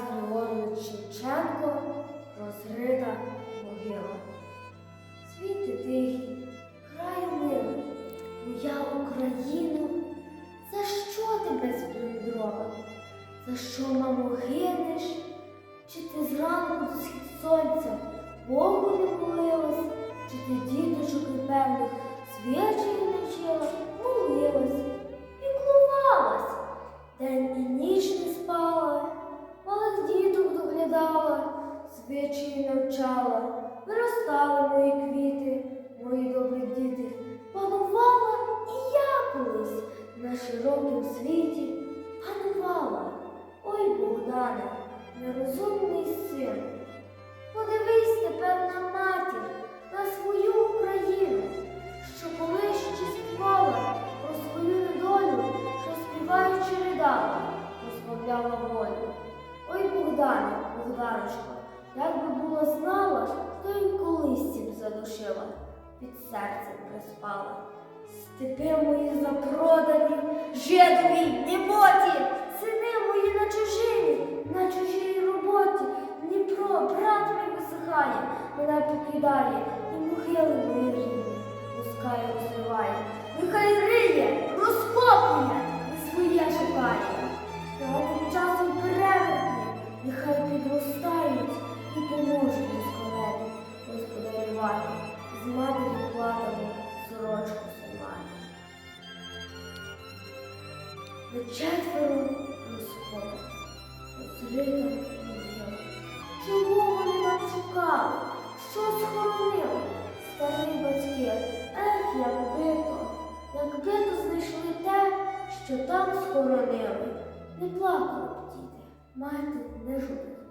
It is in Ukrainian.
Григорович Шевченко розрита могила. Світи тихі, краю милий, моя Україно, за що ти безплюндрована? За що, мамо, гинеш? Чи ти зранку схід сонця Богу не молилась? Чи ти діточок непевних свячею не свячею навчала, виростали мої квіти, мої добрі діти, панувала і я колись на широкім світі панувала. Ой, Богдане, нерозумний син. Подивись тепер на матір, на свою Україну, що колись співала про свою недолю, що співаючи ридала, позбавляла волю. Ой, Богдане, Богданочко, як би було знала, то й колись б задушила, під серцем приспала. Степи мої запродані, жидові, неботі, сини мої на чужині, на чужій роботі. Дніпро, брат мій висихає, мене покидає, і могили мої рідні, пускає, розриває. З матері платами сорочку снимати. Ви четверо розколи, розрита могила. Чого вони нам шукали? Що схоронили? Старі батьки, ех, якби то, якби то знайшли те, що там схоронили. Не плакали б діти, мати не журила.